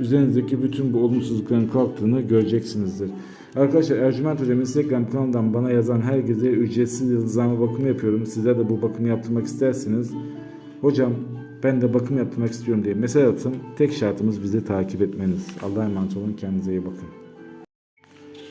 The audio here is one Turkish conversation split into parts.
üzerinizdeki bütün bu olumsuzlukların kalktığını göreceksinizdir. Arkadaşlar Ercüment Hocam Instagram kanalından bana yazan herkese ücretsiz yıldızlama bakımı yapıyorum. Sizler de bu bakımı yaptırmak isterseniz hocam ben de bakım yaptırmak istiyorum diye mesaj atın. Tek şartımız bizi takip etmeniz. Allah'a emanet olun. Kendinize iyi bakın.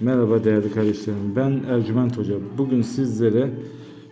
Merhaba değerli kardeşlerim. Ben Ercüment Hoca. Bugün sizlere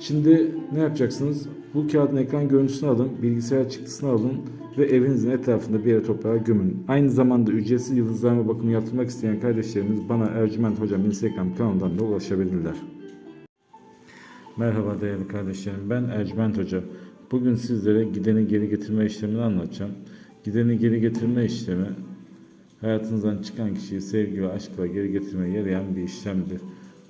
Şimdi ne yapacaksınız? Bu kağıdın ekran görüntüsünü alın, bilgisayar çıktısını alın ve evinizin etrafında bir yere toprağa gömün. Aynı zamanda ücretsiz yıldızlarma bakımı yaptırmak isteyen kardeşlerimiz bana Ercüment Hocam Instagram kanalından da ulaşabilirler. Merhaba değerli kardeşlerim. Ben Ercüment Hoca. Bugün sizlere gideni geri getirme işlemini anlatacağım. Gideni geri getirme işlemi hayatınızdan çıkan kişiyi sevgi ve aşkla geri getirmeye yarayan bir işlemdir.